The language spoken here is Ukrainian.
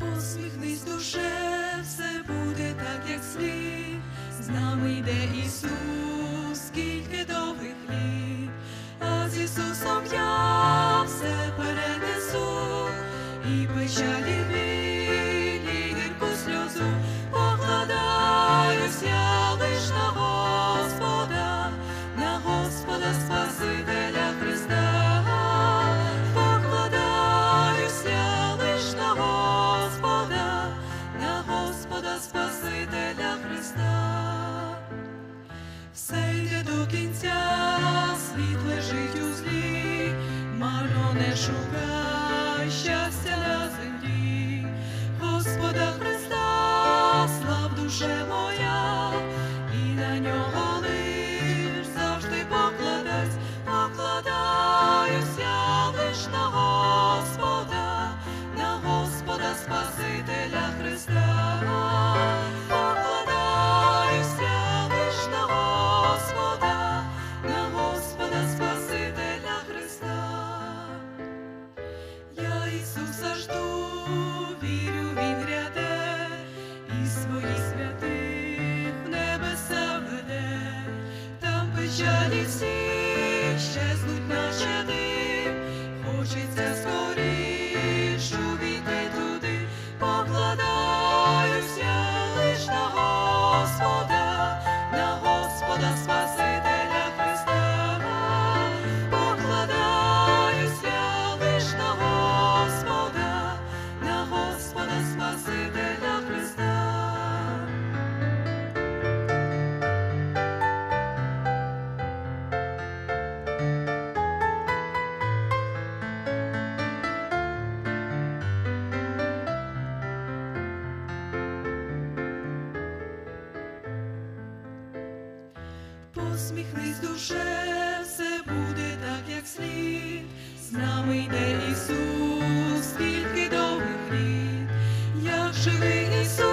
Посміхнись, душе, все буде так, як слід, з нами йде Ісус. Кінця, світ лежить у злі, марно не шукай щастя на землі, Господа Христа, слав душе моя, і на нього Ісуса жду, вірю, Він ряде, і свої святих в небеса веде, там печалі всі щезнуть наче дим, хочеться скоріш увійти туди, покладаюся лиш на Господа, на Господа Спасителя усміхнись, душе, все буде так, як слід. З нами йде Ісус, скільки довгих літ, як живий Ісус.